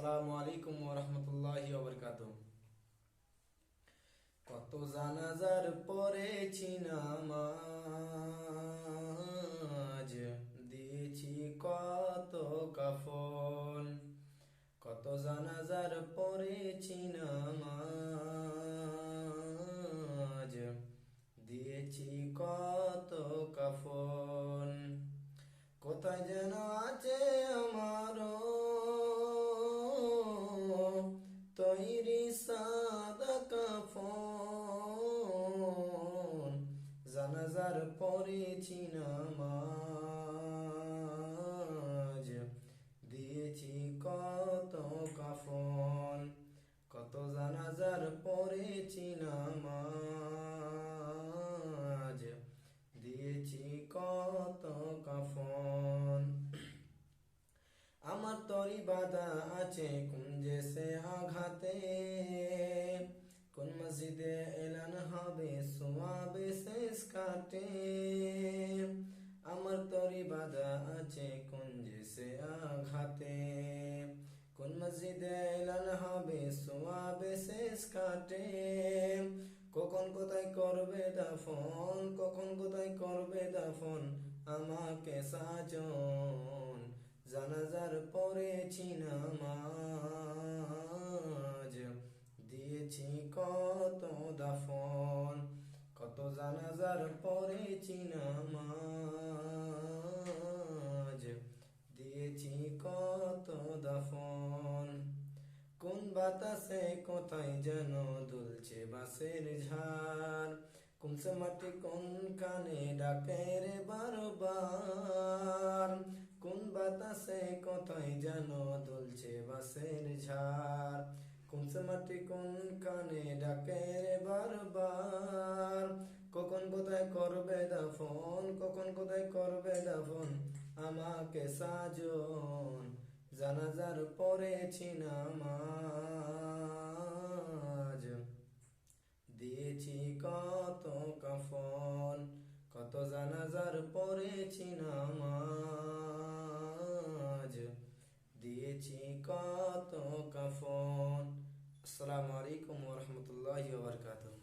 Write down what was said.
আসসালামু আলাইকুম কত জানাজার পরেছি নামাজ, দিয়েছি কত কাফন। কত জানাজার পরেছি নামাজ, দিয়েছি কত কাফন। কোথায় যেন আছে আমারও জানাজার পরেছি নামাজ দিয়েছি কত কাফন, কত জানাজার পরেছি নামাজ দিয়েছি কত কাফন। আমার তরি বাধা আছে কুঞ্জে সে আঘাতে। সোয়াবে শেষ কাটে। আমার তরি বাধা আছে কুঞ্জে সে আঘাতে। কোন মসজিদে এলান হবে সোয়াবে শেষ কাটে। কখন কোথায় করবে দাফন, কখন কোথায় করবে দাফন, আমাকে সাজন। জানাজার পরে নামাজ জানাজার পরেছি নামাজ দিয়েছি কত দাফন। কোন বাতাসে, কোথায় যেন দুলছে বাসের ঝাড় কুমসে মাটি, কোন কানে ডাকে রে বারবার। কোন বাতাসে, কোথায় যেন দুলছে বাসের ঝাড় কুমসে মাটি, কোন কানে ডাকে রে বারবার। আমাকে সাজন, জানাজার পরেছি নামাজ দিয়েছি কত কাফন, কত জানাজার পরেছি নামাজ দিয়েছি কত কাফন। আসসালামু আলাইকুম ওরহমতুল্লাহ বারকাতুহ।